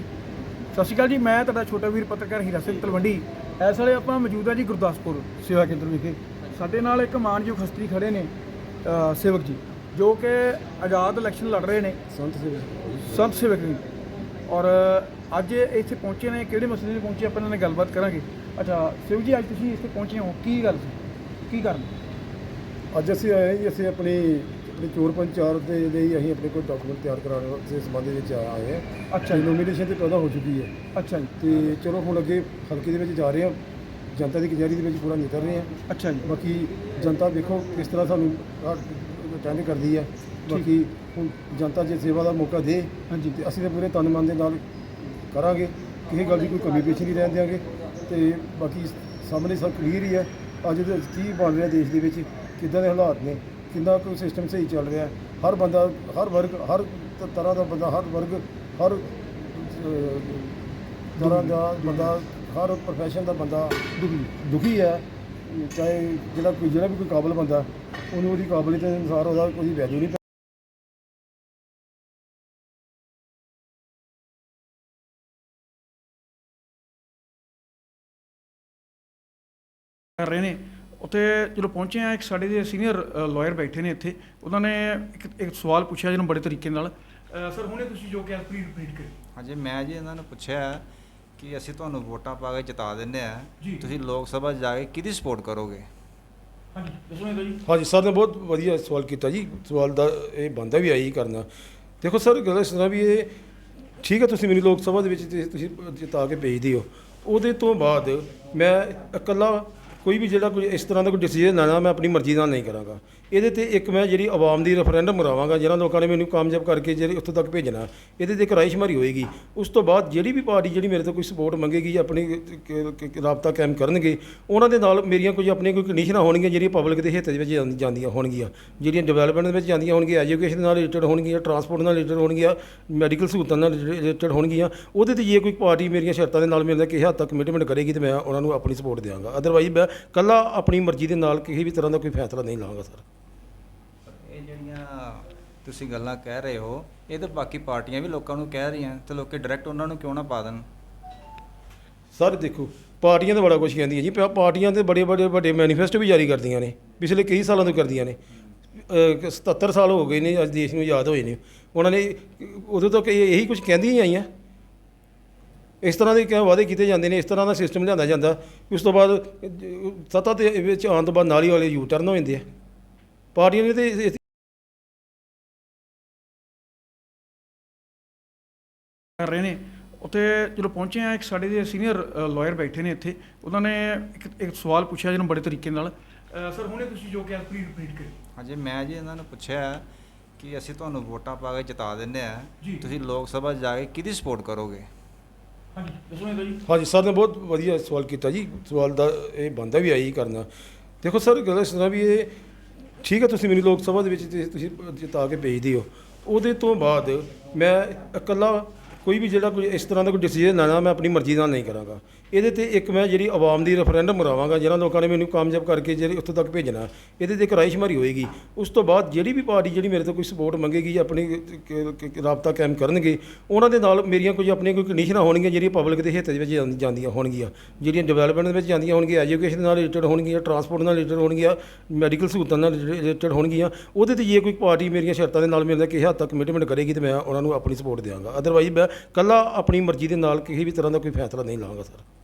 ਸਤਿ ਸ਼੍ਰੀ ਅਕਾਲ ਜੀ ਮੈਂ ਤੁਹਾਡਾ ਛੋਟਾ ਵੀਰ ਪੱਤਰਕਾਰ ਹੀਰਾ ਸਿੰਘ ਤਲਵੰਡੀ। ਇਸ ਵੇਲੇ ਆਪਾਂ ਮੌਜੂਦ ਹਾਂ ਜੀ ਗੁਰਦਾਸਪੁਰ ਸੇਵਾ ਕੇਂਦਰ ਵਿਖੇ। ਸਾਡੇ ਨਾਲ ਇੱਕ ਮਾਨਯੋਗ ਹਸਤੀ ਖੜੇ ਨੇ ਸੇਵਕ ਜੀ ਜੋ ਕਿ ਆਜ਼ਾਦ ਇਲੈਕਸ਼ਨ ਲੜ ਰਹੇ ਨੇ। ਸੰਤ ਸੇਵਕ। ਸੰਤ ਸੇਵਕ ਜੀ। ਔਰ ਅੱਜ ਇੱਥੇ ਪਹੁੰਚੇ ਨੇ ਕਿਹੜੇ ਮਸਲੇ ਲਈ ਪਹੁੰਚੇ ਆਪਾਂ ਇਹਨਾਂ ਨਾਲ ਗੱਲਬਾਤ ਕਰਾਂਗੇ। ਅੱਛਾ ਸੇਵਕ ਜੀ ਅੱਜ ਤੁਸੀਂ ਇੱਥੇ ਪਹੁੰਚੇ ਹੋ ਕੀ ਗੱਲ ਸੀ? ਕੀ ਕਾਰਨ? ਅੱਜ ਅਸੀਂ ਆਏ ਜੀ ਅਸੀਂ ਆਪਣੀ ਆਪਣੀ ਚੋਰ ਪੰਚਾਇਤ ਦੇ ਲਈ ਅਸੀਂ ਆਪਣੇ ਕੋਈ ਡਾਕੂਮੈਂਟ ਤਿਆਰ ਕਰਾਉਣ ਦੇ ਸੰਬੰਧ ਵਿੱਚ ਆਏ ਹਾਂ। ਅੱਛਾ ਜੀ। ਨੋਮੀਨੇਸ਼ਨ ਤੇ ਪੈਦਾ ਹੋ ਚੁੱਕੀ ਹੈ। ਅੱਛਾ ਜੀ। ਤੇ ਚਲੋ ਹੁਣ ਅੱਗੇ ਹਲਕੇ ਦੇ ਵਿੱਚ ਜਾ ਰਹੇ ਹਾਂ। ਜਨਤਾ ਦੀ ਕਚਹਿਰੀ ਦੇ ਵਿੱਚ ਪੂਰਾ ਨਿਕਲ ਰਹੇ ਹਾਂ। ਅੱਛਾ ਜੀ। ਬਾਕੀ ਜਨਤਾ ਦੇਖੋ ਕਿਸ ਤਰ੍ਹਾਂ ਸਾਨੂੰ ਅਟੈਂਡ ਕਰਦੀ ਹੈ। ਬਾਕੀ ਹੁਣ ਜਨਤਾ ਜੇ ਸੇਵਾ ਦਾ ਮੌਕਾ ਦੇ ਹਾਂਜੀ। ਤੇ ਅਸੀਂ ਤਾਂ ਪੂਰੇ ਤਨ ਮਨ ਦੇ ਨਾਲ ਕਰਾਂਗੇ। ਕਿਸੇ ਗੱਲ ਦੀ ਕੋਈ ਕਮੀ ਪੇਸ਼ੀ ਨਹੀਂ ਰਹਿਣ ਦਿਆਂਗੇ। ਤੇ ਬਾਕੀ ਸਾਹਮਣੇ ਸਭ ਕਲੀਅਰ ਹੀ ਹੈ। ਅੱਜ ਦੇ ਕੀ ਬਣ ਰਿਹਾ ਦੇਸ਼ ਦੇ ਵਿੱਚ? ਕਿੱਦਾਂ ਦੇ ਹਾਲਾਤ ਨੇ? ਕਿੰਨਾ ਕੋਈ ਸਿਸਟਮ ਸਹੀ ਚੱਲ ਰਿਹਾ ਹਰ ਬੰਦਾ ਹਰ ਵਰਗ ਹਰ ਤ- ਤਰ੍ਹਾਂ ਦਾ ਬੰਦਾ ਹਰ ਵਰਗ ਹਰ ਅਹ, ਤਰ੍ਹਾਂ ਦਾ ਬੰਦਾ ਹਰ ਪ੍ਰੋਫੈਸ਼ਨ ਦਾ ਬੰਦਾ ਦੁਖੀ ਦੁਖੀ ਹੈ। ਚਾਹੇ ਜਿਹੜਾ ਕੋਈ ਜਿਹੜਾ ਵੀ ਕੋਈ ਕਾਬਲ ਬੰਦਾ ਉਹਨੂੰ ਉਹਦੀ ਕਾਬਲੀਅਤ ਦੇ ਅਨੁਸਾਰ ਉਹਦਾ ਕੋਈ ਵੈਲਿਊ ਨਹੀਂ ਕਰ ਰਹੇ ਨੇ। ਉੱਥੇ ਜਦੋਂ ਪਹੁੰਚੇ ਆ ਇੱਕ ਸਾਡੇ ਦੇ ਸੀਨੀਅਰ ਲਾਇਰ ਬੈਠੇ ਨੇ ਇੱਥੇ ਉਹਨਾਂ ਨੇ ਇੱਕ ਇੱਕ ਸਵਾਲ ਪੁੱਛਿਆ ਜਿਹਨੂੰ ਬੜੇ ਤਰੀਕੇ ਨਾਲ। ਸਰ ਹੁਣੇ ਤੁਸੀਂ ਜੋ ਕਿਹਾ ਪਲੀਜ਼ ਰਿਪੀਟ ਕਰਿਓ। ਹਾਂਜੀ ਮੈਂ ਜੀ ਇਹਨਾਂ ਨੂੰ ਪੁੱਛਿਆ ਕਿ ਅਸੀਂ ਤੁਹਾਨੂੰ ਵੋਟਾਂ ਪਾ ਕੇ ਜਿਤਾ ਦਿੰਦੇ ਆ। ਤੁਸੀਂ ਲੋਕ ਸਭਾ ਜਾ ਕੇ ਕਿਹਦੀ ਸਪੋਰਟ ਕਰੋਗੇ? ਹਾਂਜੀ ਦੱਸੋ ਇਹਦਾ ਜੀ। ਹਾਂਜੀ ਸਰ ਨੇ ਬਹੁਤ ਵਧੀਆ ਸਵਾਲ ਕੀਤਾ ਜੀ। ਸਵਾਲ ਦਾ ਇਹ ਬੰਦਾ ਵੀ ਆਈ ਕਰਨਾ। ਦੇਖੋ ਸਰ ਗੱਲ ਇਸ ਤਰ੍ਹਾਂ ਵੀ ਇਹ ਠੀਕ ਹੈ ਤੁਸੀਂ ਮੈਨੂੰ ਲੋਕ ਸਭਾ ਦੇ ਵਿੱਚ ਤੁਸੀਂ ਜਿਤਾ ਕੇ ਭੇਜਦੇ ਹੋ ਉਹਦੇ ਤੋਂ ਬਾਅਦ ਮੈਂ ਇਕੱਲਾ ਕੋਈ ਵੀ ਜਿਹੜਾ ਕੋਈ ਇਸ ਤਰ੍ਹਾਂ ਦਾ ਕੋਈ ਡਿਸੀਜਨ ਲੈਣਾ ਮੈਂ ਆਪਣੀ ਮਰਜ਼ੀ ਨਾਲ ਨਹੀਂ ਕਰਾਂਗਾ। ਇਹਦੇ ਤੇ ਇੱਕ ਮੈਂ ਜਿਹੜੀ ਆਵਾਮ ਦੀ ਰੈਫਰੈਂਡਮ ਕਰਾਵਾਂਗਾ ਜਿਹੜਾ ਲੋਕਾਂ ਨੇ ਮੈਨੂੰ ਕਾਮਯਾਬ ਕਰਕੇ ਜਿਹੜੇ ਉੱਥੋਂ ਤੱਕ ਭੇਜਣਾ, ਇਹਦੇ ਤੇ ਇੱਕ ਰਾਇਸ਼ਮਾਰੀ ਹੋਏਗੀ। ਉਸ ਤੋਂ ਬਾਅਦ ਜਿਹੜੀ ਵੀ ਪਾਰਟੀ ਜਿਹੜੀ ਮੇਰੇ ਤੋਂ ਕੋਈ ਸਪੋਰਟ ਮੰਗੇਗੀ ਆਪਣੀ ਕ- ਰਾਬਤਾ ਕਾਇਮ ਕਰਨਗੇ, ਉਹਨਾਂ ਦੇ ਨਾਲ ਮੇਰੀਆਂ ਕੋਈ ਆਪਣੀਆਂ ਕੋਈ ਕੰਡੀਸ਼ਨਾਂ ਹੋਣਗੀਆਂ, ਜਿਹੜੀਆਂ ਪਬਲਿਕ ਦੇ ਹਿੱਤ ਦੇ ਵਿੱਚ ਜਾਂਦੀਆਂ ਹੋਣਗੀਆਂ। ਜਿਹੜੀਆਂ ਡਿਵੈਲਪਮੈਂਟ ਦੇ ਵਿੱਚ ਜਾਂਦੀਆਂ ਹੋਣਗੀਆਂ ਐਜੂਕੇਸ਼ਨ ਨਾਲ ਰਿਲੇਟਡ ਹੋਣਗੀਆਂ ਟਰਾਂਸਪੋਰਟ ਨਾਲ ਰਿਲੇਟਡ ਹੋਣਗੀਆਂ ਮੈਡੀਕਲ ਸਹੂਲਤਾਂ ਨਾਲ ਰਿਲੇਟਡ ਹੋਣਗੀਆਂ, ਉਹਦੇ ਤੇ ਜੇ ਕੋਈ ਪਾਰਟੀ ਮੇਰੀਆਂ ਸ਼ਰਤਾਂ ਦੇ ਨਾਲ ਮੇਰੇ ਨਾਲ ਕਿਸੇ ਹੱਦ ਤੱਕ ਕਮਿਟਮੈਂਟ ਕਰੇਗੀ ਤੇ ਮੈਂ ਉਹਨਾਂ ਨੂੰ ਆਪਣੀ ਸਪੋਰਟ ਦੇਵਾਂਗਾ ਅਦਰਵਾਈਜ਼ ਮੈਂ ਕੱਲਾ ਆਪਣੀ ਮਰਜ਼ੀ ਦੇ ਨਾਲ ਕਿਸੇ ਵੀ ਤਰ੍ਹਾਂ ਦਾ ਕੋਈ ਫੈਸਲਾ ਨਹੀਂ ਲਵਾਂਗਾ ਸਰ। ਇਹ ਜਿਹੜੀਆਂ ਤੁਸੀਂ ਗੱਲਾਂ ਕਹਿ ਰਹੇ ਹੋ ਇਹ ਤਾਂ ਬਾਕੀ ਪਾਰਟੀਆਂ ਵੀ ਲੋਕਾਂ ਨੂੰ ਕਹਿ ਰਹੀਆਂ ਤੇ ਲੋਕੀ ਡਾਇਰੈਕਟ ਉਹਨਾਂ ਨੂੰ ਕਿਉਂ ਨਾ ਪਾ ਦੇਣ? ਸਰ ਦੇਖੋ ਪਾਰਟੀਆਂ ਤਾਂ ਬੜਾ ਕੁਝ ਕਹਿੰਦੀਆਂ ਜੀ ਪਾਰਟੀਆਂ ਤੇ ਬੜੇ ਬੜੇ ਵੱਡੇ ਮੈਨੀਫੈਸਟੋ ਵੀ ਜਾਰੀ ਕਰਦੀਆਂ ਨੇ ਪਿਛਲੇ ਕਈ ਸਾਲਾਂ ਤੋਂ ਕਰਦੀਆਂ ਨੇ। ਅਹ 77 ਸਾਲ ਹੋ ਗਏ ਨੇ ਅੱਜ ਦੇਸ਼ ਨੂੰ ਯਾਦ ਹੋਏ ਨੇ। ਉਹਨਾਂ ਨੇ ਉਦੋਂ ਤੱਕ ਇਹ- ਕੁਝ ਕਹਿੰਦੀਆਂ ਆਈਆਂ। ਇਸ ਤਰ੍ਹਾਂ ਦੇ ਕਿਉਂ ਵਾਅਦੇ ਕੀਤੇ ਜਾਂਦੇ ਨੇ ਇਸ ਤਰ੍ਹਾਂ ਦਾ ਸਿਸਟਮ ਲਿਆਂਦਾ ਜਾਂਦਾ ਉਸ ਤੋਂ ਬਾਅਦ ਸੱਤਾ ਦੇ ਵਿੱਚ ਆਉਣ ਤੋਂ ਬਾਅਦ ਨਾਲੀ ਵਾਲੇ ਯੂ ਟਰਨ ਹੋ ਜਾਂਦੇ ਆ। ਪਾਰਟੀਆਂ ਨੇ ਤੇ ਕਰ ਰਹੇ ਨੇ। ਉੱਥੇ ਜਦੋਂ ਪਹੁੰਚੇ ਆ ਇੱਕ ਸਾਡੇ ਦੇ ਸੀਨੀਅਰ ਲਾਇਰ ਬੈਠੇ ਨੇ ਇੱਥੇ ਉਹਨਾਂ ਨੇ ਇੱਕ ਇੱਕ ਸਵਾਲ ਪੁੱਛਿਆ ਜਿਹਨੂੰ ਬੜੇ ਤਰੀਕੇ ਨਾਲ। ਸਰ ਹੁਣੇ ਤੁਸੀਂ ਜੋ ਕਿਹਾ ਪਲੀਜ਼ ਰਿਪੀਟ ਕਰਿਓ। ਹਾਂਜੀ ਮੈਂ ਜੀ ਇਹਨਾਂ ਨੂੰ ਪੁੱਛਿਆ ਕਿ ਅਸੀਂ ਤੁਹਾਨੂੰ ਵੋਟਾਂ ਪਾ ਕੇ ਜਿਤਾ ਦਿੰਦੇ ਆ। ਤੁਸੀਂ ਲੋਕ ਸਭਾ 'ਚ ਜਾ ਕੇ ਕਿਹਦੀ ਸਪੋਰਟ ਕਰੋਗੇ? ਹਾਂਜੀ, ਦੱਸੋ ਇਹਦਾ ਜੀ ਹਾਂਜੀ, ਸਰ ਨੇ ਬਹੁਤ ਵਧੀਆ ਸਵਾਲ ਕੀਤਾ ਜੀ। ਸਵਾਲ ਦਾ ਇਹ ਬੰਦਾ ਵੀ ਆਈ ਕਰਨਾ। ਦੇਖੋ ਸਰ, ਗੱਲ ਇਸ ਤਰ੍ਹਾਂ ਵੀ ਇਹ ਠੀਕ ਹੈ, ਤੁਸੀਂ ਮੈਨੂੰ ਲੋਕ ਸਭਾ ਦੇ ਵਿੱਚ ਤੇ ਤੁਸੀਂ ਜਿਤਾ ਕੇ ਭੇਜਦੇ ਹੋ ਉਹਦੇ ਤੋਂ ਬਾਅਦ ਮੈਂ ਇਕੱਲਾ ਕੋਈ ਵੀ ਜਿਹੜਾ ਕੋਈ ਇਸ ਤਰ੍ਹਾਂ ਦਾ ਕੋਈ ਡਿਸੀਜਨ ਲੈਣਾ, ਮੈਂ ਆਪਣੀ ਮਰਜ਼ੀ ਨਾਲ ਨਹੀਂ ਕਰਾਂਗਾ। ਇਹਦੇ ਤੇ ਇੱਕ ਮੈਂ ਜਿਹੜੀ ਆਵਾਮ ਦੀ ਰੈਫਰੈਂਡਮ ਕਰਾਵਾਂਗਾ ਜਿਹਨਾਂ ਲੋਕਾਂ ਨੇ ਮੈਨੂੰ ਕਾਮਯਾਬ ਕਰਕੇ ਜਿਹੜੇ ਉੱਥੋਂ ਤੱਕ ਭੇਜਣਾ, ਇਹਦੇ ਤੇ ਇੱਕ ਰਾਇਸ਼ਮਾਰੀ ਹੋਏਗੀ। ਉਸ ਤੋਂ ਬਾਅਦ ਜਿਹੜੀ ਵੀ ਪਾਰਟੀ ਜਿਹੜੀ ਮੇਰੇ ਤੋਂ ਕੋਈ ਸਪੋਰਟ ਮੰਗੇਗੀ ਜਾਂ ਆਪਣੀ ਕ- ਰਾਬਤਾ ਕਾਇਮ ਕਰਨਗੇ, ਉਹਨਾਂ ਦੇ ਨਾਲ ਮੇਰੀਆਂ ਕੁਝ ਆਪਣੀਆਂ ਕੋਈ ਕੰਡੀਸ਼ਨਾਂ ਹੋਣਗੀਆਂ, ਜਿਹੜੀਆਂ ਪਬਲਿਕ ਦੇ ਹਿੱਤ ਦੇ ਵਿੱਚ ਜਾਂਦੀਆਂ ਹੋਣਗੀਆਂ। ਜਿਹੜੀਆਂ ਡਿਵੈਲਪਮੈਂਟ ਦੇ ਵਿੱਚ ਜਾਂਦੀਆਂ ਹੋਣਗੀਆਂ ਐਜੂਕੇਸ਼ਨ ਨਾਲ ਰਿਲੇਟਡ ਹੋਣਗੀਆਂ ਟਰਾਂਸਪੋਰਟ ਨਾਲ ਰਿਲੇਟਡ ਹੋਣਗੀਆਂ ਮੈਡੀਕਲ ਸਹੂਲਤਾਂ ਨਾਲ ਰਿਲੇਟਡ ਹੋਣਗੀਆਂ, ਉਹਦੇ ਤੇ ਜੇ ਕੋਈ ਪਾਰਟੀ ਮੇਰੀਆਂ ਸ਼ਰਤਾਂ ਦੇ ਨਾਲ ਮੇਰੇ ਨਾਲ ਕਿਸੇ ਹੱਦ ਤੱਕ ਕਮਿਟਮੈਂਟ ਕਰੇਗੀ ਤੇ ਮੈਂ ਉਹਨਾਂ ਨੂੰ ਆਪਣੀ ਸਪੋਰਟ ਦਿਆਂਗਾ। ਅਦਰਵਾਈਜ਼ ਮੈਂ ਕੱਲਾ ਆਪਣੀ ਮਰਜ਼ੀ ਦੇ ਨਾਲ ਕਿਸੇ ਵੀ ਤਰ੍ਹਾਂ ਦਾ ਕੋਈ ਫੈਸਲਾ ਨਹੀਂ ਲਵਾਂਗਾ, ਸਰ।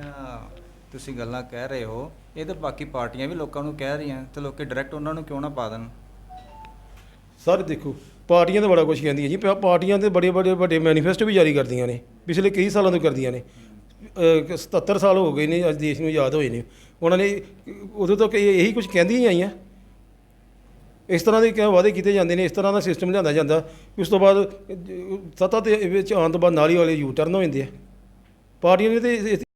ਜਿਹੜੀਆਂ ਤੁਸੀਂ ਗੱਲਾਂ ਕਹਿ ਰਹੇ ਹੋ ਇਹ ਤਾਂ ਬਾਕੀ ਪਾਰਟੀਆਂ ਵੀ ਲੋਕਾਂ ਨੂੰ ਕਹਿ ਰਹੀਆਂ ਤੇ ਲੋਕੀ ਡਾਇਰੈਕਟ ਉਹਨਾਂ ਨੂੰ ਕਿਉਂ ਨਾ ਪਾ ਦੇਣ? ਸਰ ਦੇਖੋ ਪਾਰਟੀਆਂ ਤਾਂ ਬੜਾ ਕੁਝ ਕਹਿੰਦੀਆਂ ਜੀ ਪਾ- ਪਾਰਟੀਆਂ ਤੇ ਬੜੇ ਬੜੇ ਵੱਡੇ ਮੈਨੀਫੈਸਟੋ ਵੀ ਜਾਰੀ ਕਰਦੀਆਂ ਨੇ ਪਿਛਲੇ ਕਈ ਸਾਲਾਂ ਤੋਂ ਕਰਦੀਆਂ ਨੇ। ਅਹ 77 ਸਾਲ ਹੋ ਗਏ ਨੇ ਅੱਜ ਦੇਸ਼ ਨੂੰ ਯਾਦ ਹੋਏ ਨੇ। ਉਹਨਾਂ ਨੇ ਉਦੋਂ ਤੱਕ ਇਹ- ਇਹੀ ਕੁਝ ਕਹਿੰਦੀਆਂ ਹੀ ਆਈਆਂ। ਇਸ ਤਰ੍ਹਾਂ ਦੇ ਕਿਉਂ ਵਾਅਦੇ ਕੀਤੇ ਜਾਂਦੇ ਨੇ ਇਸ ਤਰ੍ਹਾਂ ਦਾ ਸਿਸਟਮ ਲਿਆਂਦਾ ਜਾਂਦਾ। ਉਸ ਤੋਂ ਬਾਅਦ ਅਹ, ਸੱਤਾ ਦੇ ਵਿੱਚ ਆਉਣ ਤੋਂ ਬਾਅਦ ਨਾਲ ਹੀ ਵਾਲੇ ਯੂ ਟਰਨ ਹੋ ਜਾਂਦੇ ਆ। ਪਾਰਟੀਆਂ ਨੇ ਤੇ ਇਸ- ਇਸ-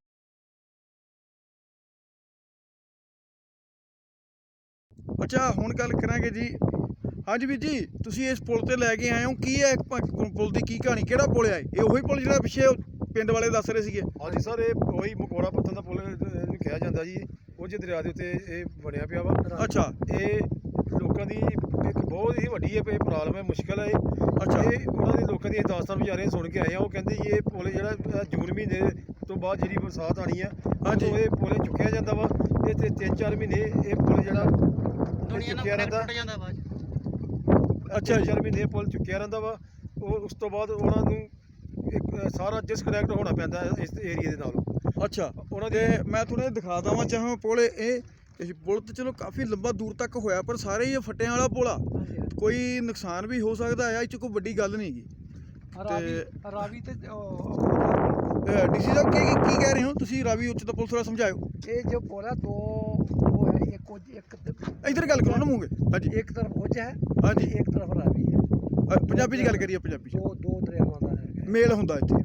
ਅੱਛਾ ਹੁਣ ਗੱਲ ਕਰਾਂਗੇ ਜੀ। ਹਾਂਜੀ ਵੀਰ ਜੀ ਤੁਸੀਂ ਇਸ ਪੁਲ ਤੇ ਲੈ ਕੇ ਆਏ ਹੋ। ਕੀ ਹੈ ਪੁਲ ਦੀ ਕੀ ਕਹਾਣੀ? ਕਿਹੜਾ ਪੁਲ ਹੈ ਇਹ? ਉਹੀ ਪੁਲ ਜਿਹੜਾ ਪਿੱਛੇ ਪਿੰਡ ਵਾਲੇ ਦੱਸ ਰਹੇ ਸੀਗੇ? ਹਾਂਜੀ ਸਰ ਇਹ ਉਹੀ ਮਕੋੜਾ ਪੱਤਨ ਦਾ ਪੁੱਲ ਇਹਨੂੰ ਕਿਹਾ ਜਾਂਦਾ ਜੀ। ਉਹ ਜੇ ਦਰਿਆ ਦੇ ਉੱਤੇ ਇਹ ਬਣਿਆ ਪਿਆ ਵਾ। ਅੱਛਾ। ਇਹ ਲੋਕ ਦੀ ਇੱਕ ਬਹੁਤ ਹੀ ਵੱਡੀ ਇਹ ਪ੍ਰੋਬਲਮ ਹੈ ਮੁਸ਼ਕਲ ਹੈ ਇਹ। ਅੱਛਾ। ਇਹ ਉਹਨਾਂ ਦੇ ਲੋਕਾਂ ਦੀ ਦਾਸਤਾਨ ਵਿਚਾਰੇ ਸੁਣ ਕੇ ਆਏ ਆ। ਉਹ ਕਹਿੰਦੇ ਜੀ ਇਹ ਪੁਲ ਜਿਹੜਾ ਜੂਨ ਮਹੀਨੇ ਤੋਂ ਬਾਅਦ ਜਿਹੜੀ ਬਰਸਾਤ ਆਣੀ ਆ ਹਾਂਜੀ। ਇਹ ਪੁਲ ਚੁੱਕਿਆ ਜਾਂਦਾ ਵਾ। ਇਹ ਤੇ 3-4 ਮਹੀਨੇ ਇਹ ਪੁਲ ਜਿਹੜਾ ਦੁਨੀਆ ਚੁੱਕਿਆ ਨਾਲ ਰਹਿੰਦਾ। ਟੁੱਟ ਜਾਂਦਾ ਬਾਅਦ 'ਚ। ਅੱਛਾ 4 ਮਹੀਨੇ ਇਹ ਪੁਲ ਚੁੱਕਿਆ ਰਹਿੰਦਾ ਵਾ। ਉਹ ਉਸ ਤੋਂ ਬਾਅਦ ਉਹਨਾਂ ਨੂੰ ਇੱਕ ਅ, ਸਾਰਾ ਡਿਸਕਨੈਕਟ ਹੋਣਾ ਪੈਂਦਾ ਹੈ ਇਸ ਏਰੀਆ ਦੇ ਨਾਲ। ਅੱਛਾ। ਉਹਨਾਂ ਤੇ ਦੇ ਮੈਂ ਤੁਹਾਨੂੰ ਇਹ ਦਿਖਾ ਦਵਾਂ ਚਾਹਾਂ ਪੁਲ ਇਹ ਇਹ ਪੁਲ ਤੇ ਚਲੋ ਕਾਫੀ ਲੰਬਾ ਦੂਰ ਤੱਕ ਹੋਇਆ ਪਰ ਸਾਰੇ ਹੀ ਇਹ ਫੱਟਿਆਂ ਵਾਲਾ ਪੁਲ ਆ। ਕੋਈ ਨੁਕਸਾਨ ਵੀ ਹੋ ਸਕਦਾ ਹੈ ਇਹ ਚ ਕੋਈ ਵੱਡੀ ਗੱਲ ਨਹੀਂ ਗੀ ਰਾਵੀ ਰਾਵੀ ਤੇ ਡੀਸੀ ਸਾਹਿਬ ਕੀ ਕੀ- ਕਹਿ ਰਹੇ ਹੋ? ਤੁਸੀਂ ਰਾਵੀ ਉੱਚ ਦਾ ਪੁਲ ਥੋੜਾ ਸਮਝਾਇਓ। ਇਹ ਜੋ ਪੁਲ ਹੈ ਦੋ ਉਹ ਹੈ ਇੱਕ ਕੁਝ ਇੱਕ ਇਧਰ ਗੱਲ ਕਰੋ ਨਾ ਮੂੰਗੇ ਹਾਂਜੀ। ਇੱਕ ਤਰਫ ਕੁਝ ਹੈ ਹਾਂਜੀ। ਇੱਕ ਤਰਫ ਰਾਵੀ ਹੈ। ਅ, ਪੰਜਾਬੀ ਚ ਗੱਲ ਕਰੀਏ ਪੰਜਾਬੀ। ਚ ਦੋ ਦੋ ਦਰਿਆਵਾਂ ਦਾ ਹੈ। ਮੇਲ ਹੁੰਦਾ ਇੱਥੇ।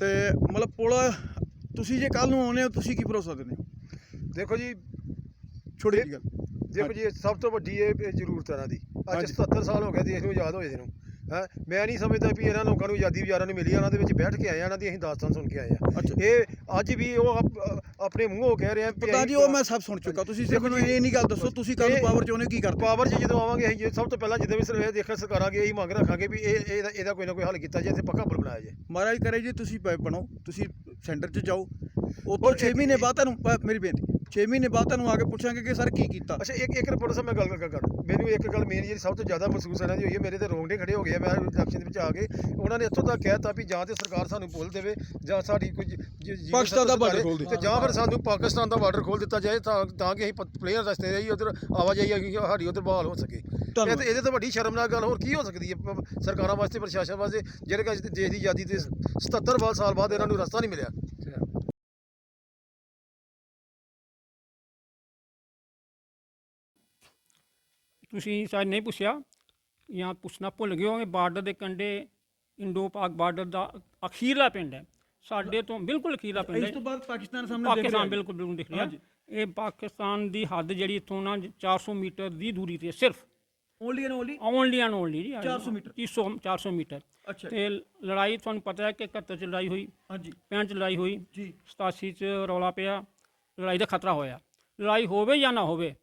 ਤੇ ਮਤਲਬ ਪੁਲ ਤੁਸੀਂ ਜੇ ਕੱਲ ਨੂੰ ਆਉਨੇ ਹੋ ਤੁਸੀਂ ਕੀ ਭਰੋਸਾ ਦਿੰਦੇ ਹੋ? ਦੇਖੋ ਜੀ ਛੋਟੀ ਜਿਹੀ ਗੱਲ। ਦੇਖੋ ਜੀ ਇਹ ਸਭ ਤੋਂ ਵੱਡੀ ਇਹ ਇਹ ਜ਼ਰੂਰਤ ਹੈ ਇਹਨਾਂ ਦੀ। ਅੱਜ ਹਾਂਜੀ। 77 ਸਾਲ ਹੋ ਗਏ ਦੇਸ਼ ਨੂੰ ਆਜ਼ਾਦ ਹੋਏ ਦੇ ਨੂੰ ਹੈ ਮੈਂ ਨਹੀਂ ਸਮਝਦਾ ਵੀ ਇਹਨਾਂ ਲੋਕਾਂ ਨੂੰ ਆਜ਼ਾਦੀ ਵਿਚਾਰਾਂ ਨੂੰ ਮਿਲੀ ਆ, ਉਹਨਾਂ ਦੇ ਵਿੱਚ ਬੈਠ ਕੇ ਆਏ ਆ ਇਹਨਾਂ ਦੀ ਅਸੀਂ ਦਾਸਤਾਨ ਸੁਣ ਕੇ ਆਏ ਆ। ਅੱਛਾ। ਇਹ ਅੱਜ ਵੀ ਉਹ ਆਪਣੇ ਮੂੰਹੋਂ ਕਹਿ ਰਹੇ ਵੀ ਪਤਾ ਜੀ ਉਹ ਮੈਂ ਸਭ ਸੁਣ ਚੁੱਕਾ। ਤੁਸੀਂ ਸਿਰਫ ਮੈਨੂੰ ਇਹ ਨਹੀਂ ਗੱਲ ਦੱਸੋ ਤੁਸੀਂ ਕੱਲ ਪਾਵਰ ਚ ਉਹਨੇ ਕੀ ਕਰਤਾ? ਪਾਵਰ 'ਚ ਜਦੋਂ ਆਵਾਂਗੇ ਅਸੀਂ ਸਭ ਤੋਂ ਪਹਿਲਾਂ ਜਿੱਦਾਂ ਵੀ ਸਰ ਇਹ ਦੇਖਣ ਸਰਕਾਰਾਂ ਅੱਗੇ ਇਹੀ ਮੰਗ ਰੱਖਾਂਗੇ ਵੀ ਇਹ ਇਹਦਾ ਇਹਦਾ ਕੋਈ ਨਾ ਕੋਈ ਹੱਲ ਕੀਤਾ ਜਾਏ ਤੇ ਪੱਕਾ ਪੁਲ ਬਣਾਇਆ ਜਾਏ। ਮਹਾਰਾਜ ਕਰੇ ਜੀ ਤੁਸੀਂ ਪ- ਬਣੋ। ਤੁਸੀਂ ਸੈਂਟਰ 'ਚ ਜਾਓ। ਉਤੋਂ 6 ਮਹੀਨੇ ਬਾਅਦ ਤੁਹਾਨੂੰ ਮੇਰੀ ਬੇਨਤੀ 6 ਮਹੀਨੇ ਬਾਅਦ ਤੁਹਾਨੂੰ ਆ ਕੇ ਪੁੱਛਾਂਗੇ ਕਿ ਸਰ ਕੀ ਕੀਤਾ? ਅੱਛਾ ਇੱਕ ਇੱਕ ਰਿਪੋਰਟ ਸਰ ਮੈਂ ਗੱਲ ਕਰ ਕਰ ਮੈਨੂੰ ਇੱਕ ਗੱਲ ਮੇਨ ਜਿਹੜੀ ਸਭ ਤੋਂ ਜ਼ਿਆਦਾ ਮਹਿਸੂਸ ਇਹਨਾਂ ਦੀ ਹੋਈ ਹੈ ਮੇਰੇ ਤੇ ਰੋਂਗਟੇ ਖੜੇ ਹੋ ਗਏ ਆ ਮੈਂ ਇਲੈਕਸ਼ਨ ਦੇ ਵਿੱਚ ਆ ਕੇ। ਉਹਨਾਂ ਨੇ ਇੱਥੋਂ ਤੱਕ ਕਹਿਤਾ ਵੀ ਜਾਂ ਤੇ ਸਰਕਾਰ ਸਾਨੂੰ ਪੁੱਲ ਦੇਵੇ ਜਾਂ ਸਾਡੀ ਜੀਵਨ ਪਾਕਿਸਤਾਨ ਦਾ ਕਰੇ ਖੋਲ੍ਹ ਦੇ। ਤੇ ਜਾਂ ਫਿਰ ਸਾਨੂੰ ਪਾਕਿਸਤਾਨ ਦਾ ਬਾਰਡਰ ਖੋਲ ਦਿੱਤਾ ਜਾਏ ਤਾਂ ਤਾਂ ਕਿ ਅਸੀਂ ਪਲੇਅਰ ਰਸਤੇ ਰਹੀ ਉਧਰ ਆਵਾਜਾਈ ਆ, ਸਾਡੀ ਉਧਰ ਬਹਾਲ ਹੋ ਸਕੇ। ਇਹ। ਤੇ ਇਹਦੇ ਤੋਂ ਵੱਡੀ ਸ਼ਰਮਨਾਕ ਗੱਲ ਹੋਰ ਕੀ ਹੋ ਸਕਦੀ ਹੈ? ਸਰਕਾਰਾਂ ਵਾਸਤੇ ਪ੍ਰਸ਼ਾਸਨ ਵਾਸਤੇ ਜਿਹੜੇ ਕਿ ਦੇਸ਼ ਦੀ ਆਜ਼ਾਦੀ ਦੇ 77 ਬਾਅਦ ਸਾਲ ਬਾਅਦ ਇਹਨਾਂ ਨੂੰ ਰਸਤਾ ਨਹੀਂ ਮਿਲਿਆ। ਤੁਸੀਂ ਸ਼ਾਇਦ ਨਹੀਂ ਪੁੱਛਿਆ ਜਾਂ ਪੁੱਛਣਾ ਭੁੱਲ ਗਏ ਹੋਗੇ ਬਾਰਡਰ ਦੇ ਕੰਢੇ ਇੰਡੋ ਪਾਕ ਬਾਰਡਰ ਦਾ ਅਖੀਰਲਾ ਪਿੰਡ ਹੈ। ਸਾਡੇ ਤੋਂ ਬਿਲਕੁਲ ਅਖੀਰਲਾ ਪਿੰਡ ਇਸ ਹੈ। ਤੋਂ ਬਾਅਦ ਪਾਕਿਸਤਾਨ ਸਾਹਮਣੇ ਪਾਕਿਸਤਾਨ ਬਿਲਕੁਲ ਬਿਲਕੁਲ ਦਿਖ ਰਿਹਾ ਇਹ ਪਾਕਿਸਤਾਨ ਦੀ ਹੱਦ ਜਿਹੜੀ ਇੱਥੋਂ ਨਾ 400 ਮੀਟਰ ਦੀ ਦੂਰੀ ਤੇ ਸਿਰਫ। Only and only only and only ਜੀ 400 ਮੀਟਰ। 300 400 ਮੀਟਰ। ਅੱਛਾ ਤੇ ਲੜਾਈ ਤੁਹਾਨੂੰ ਪਤਾ ਹੈ ਕਿ 71 ਚ ਲੜਾਈ ਹੋਈ ਹਾਂਜੀ। 65 ਚ ਲੜਾਈ ਹੋਈ ਜੀ। 87 ਚ ਰੌਲਾ ਪਿਆ ਲੜਾਈ ਦਾ ਖਤਰਾ ਹੋਇਆ। ਲੜਾਈ ਹੋਵੇ ਜਾਂ ਨਾ ਹੋਵੇ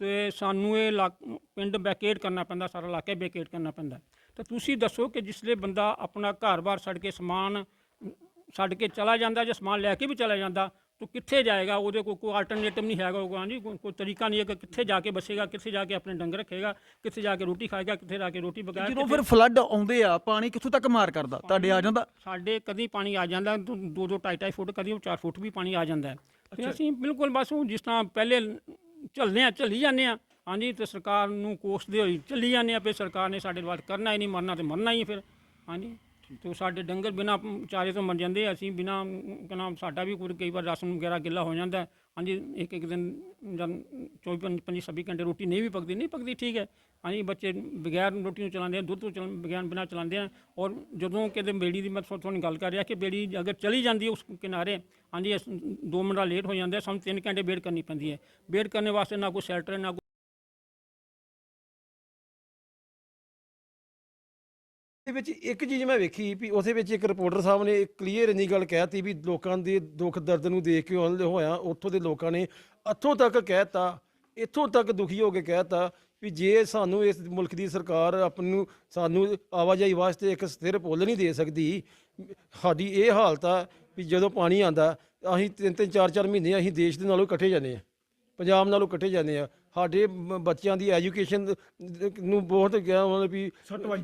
ਤੇ ਸਾਨੂੰ ਇਹ ਇਲਾਕ- ਪਿੰਡ ਵੈਕੇਟ ਕਰਨਾ ਪੈਂਦਾ ਸਾਰਾ ਇਲਾਕਾ ਵੈਕੇਟ ਕਰਨਾ ਪੈਂਦਾ। ਤਾਂ ਤੁਸੀਂ ਦੱਸੋ ਕਿ ਜਿਸਲੇ ਬੰਦਾ ਆਪਣਾ ਘਰ-ਬਾਰ ਛੱਡ ਕੇ ਸਮਾਨ ਛੱਡ ਕੇ ਚਲਾ ਜਾਂਦਾ ਜੇ ਸਮਾਨ ਲੈ ਕੇ ਵੀ ਚਲਾ ਜਾਂਦਾ ਤਾਂ ਕਿੱਥੇ ਜਾਏਗਾ? ਉਹਦੇ ਕੋਲ ਕੋਈ ਆਲਟਰਨੇਟਿਵ ਨਹੀਂ ਹੈਗਾ ਕੋਈ ਹਾਂਜੀ ਕੋਈ ਕੋਈ ਤਰੀਕਾ ਨਹੀਂ ਹੈ ਕਿ ਕਿੱਥੇ ਜਾ ਕੇ ਬਸੇਗਾ ਕਿੱਥੇ ਜਾ ਕੇ ਆਪਣੇ ਡੰਗਰ ਰੱਖੇਗਾ ਕਿੱਥੇ ਜਾ ਕੇ ਰੋਟੀ ਖਾਏਗਾ ਕਿੱਥੇ ਜਾ ਕੇ ਰੋਟੀ ਪਕਾਏਗਾ ਜਦੋਂ ਫਿਰ ਫਲੱਡ ਆਉਂਦੇ ਆ ਪਾਣੀ ਕਿੱਥੋਂ ਤੱਕ ਮਾਰ ਕਰਦਾ? ਤੁਹਾਡੇ ਆ ਜਾਂਦਾ? ਸਾਡੇ ਕਦੀ ਪਾਣੀ ਆ ਜਾਂਦਾ ਦੋ ਦੋ ਦੋ ਢਾਈ ਢਾਈ ਫੁੱਟ ਕਦੀ 4 ਫੁੱਟ ਵੀ ਪਾਣੀ ਆ ਜਾਂਦਾ ਹੈ। ਤੇ ਅਸੀਂ ਬਿਲਕੁਲ ਬਸ ਉਹ ਜਿਸ ਤਰ੍ਹਾਂ ਪਹਿਲੇ ਚੱਲਦੇ ਆ ਚੱਲੀ ਜਾਂਦੇ ਆ। ਹਾਂਜੀ ਤੇ ਸਰਕਾਰ ਨੂੰ ਕੋਸਦੇ ਹੋਈ ਚੱਲੀ ਜਾਂਦੇ ਆ ਵੀ ਸਰਕਾਰ ਨੇ ਸਾਡੇ ਬਾਅਦ ਕਰਨਾ ਹੀ ਨਹੀਂ ਮਰਨਾ ਤੇ ਮਰਨਾ ਹੀ ਫਿਰ। ਹਾਂਜੀ ਤੇ ਸਾਡੇ ਡੰਗਰ ਬਿਨਾ ਚਾਰੇ ਤੋਂ ਮਰ ਜਾਂਦੇ ਆ, ਅਸੀਂ ਬਿਨਾ ਕਹਿੰਦਾ ਸਾਡਾ ਵੀ ਕੋਈ ਕਈ ਵਾਰ ਰਾਸ਼ਨ ਵਗੈਰਾ ਗਿੱਲਾ ਹੋ ਜਾਂਦਾ। ਹੈ। ਹਾਂਜੀ ਇੱਕ ਇੱਕ ਦਿਨ ਜਾਂ 24 ਪੰਜ ਪੰਜੀ 26 ਘੰਟੇ ਰੋਟੀ ਨਹੀਂ ਵੀ ਪਕਦੀ ਨਹੀਂ ਪਕਦੀ ਠੀਕ ਹੈ। ਹਾਂਜੀ ਬੱਚੇ ਬਗੈਰ ਰੋਟੀ ਨੂੰ ਚਲਾਉਂਦੇ ਆ ਦੁੱਧ ਤੋਂ ਚਲਾ ਬਗੈਰ ਬਿਨਾ ਚਲਾਉਂਦੇ ਆ ਔਰ ਜਦੋਂ ਕਿਤੇ ਬੇੜੀ ਦੀ ਮੈਂ ਤੁਹਾ- ਤੁਹਾਨੂੰ ਗੱਲ ਕਰ ਰਿਹਾ ਕਿ ਬੇੜੀ ਅਗਰ ਚਲੀ ਜਾਂਦੀ ਹੈ ਉਸ ਕਿਨਾਰੇ ਹਾਂਜੀ ਅਸੀਂ ਦੋ ਮਿੰਟਾਂ ਲੇਟ ਹੋ ਜਾਂਦੇ ਆ, ਸਾਨੂੰ 3 ਘੰਟੇ ਵੇਟ ਕਰਨੀ ਪੈਂਦੀ ਹੈ। ਵੇਟ ਕਰਨ ਵਾਸਤੇ ਨਾ ਕੋਈ ਸ਼ੈਲਟਰ ਹੈ ਨਾ ਕੋਈ ਇਹ ਵਿੱਚ ਇੱਕ ਚੀਜ਼ ਮੈਂ ਵੇਖੀ ਵੀ ਉਹਦੇ ਵਿੱਚ ਇੱਕ ਰਿਪੋਰਟਰ ਸਾਹਿਬ ਨੇ ਕਲੀਅਰ ਇੰਨੀ ਗੱਲ ਕਹਿਤੀ ਵੀ ਲੋਕਾਂ ਦੇ ਦੁੱਖ ਦਰਦ ਨੂੰ ਦੇਖ ਕੇ ਉਹਨਾਂ ਦੇ ਹੋਇਆ ਉੱਥੋਂ ਦੇ ਲੋਕਾਂ ਨੇ ਇੱਥੋਂ ਤੱਕ ਕਹਿਤਾ ਇੱਥੋਂ ਤੱਕ ਦੁਖੀ ਹੋ ਕੇ ਕਹਿਤਾ ਵੀ ਜੇ ਸਾਨੂੰ ਇਸ ਮੁਲਕ ਦੀ ਸਰਕਾਰ ਆਪਣੀ ਨੂੰ ਸਾਨੂੰ ਆਵਾਜਾਈ ਵਾਸਤੇ ਇੱਕ ਸਥਿਰ ਪੁੱਲ ਨਹੀਂ ਦੇ ਸਕਦੀ, ਸਾਡੀ ਇਹ ਹਾਲਤ ਆ ਵੀ ਜਦੋਂ ਪਾਣੀ ਆਂਦਾ ਅਸੀਂ ਤਿੰਨ ਤਿੰਨ ਚਾਰ ਚਾਰ ਮਹੀਨੇ ਅਸੀਂ ਦੇਸ਼ ਦੇ ਨਾਲੋਂ ਇਕੱਠੇ ਜਾਂਦੇ ਆ ਪੰਜਾਬ ਨਾਲੋਂ ਇਕੱਠੇ ਜਾਂਦੇ ਆ ਸਾਡੇ ਬ- ਬੱਚਿਆਂ ਦੀ ਐਜੂਕੇਸ਼ਨ ਨੂੰ ਬਹੁਤ ਕਿਹਾ ਮਤਲਬ ਵੀ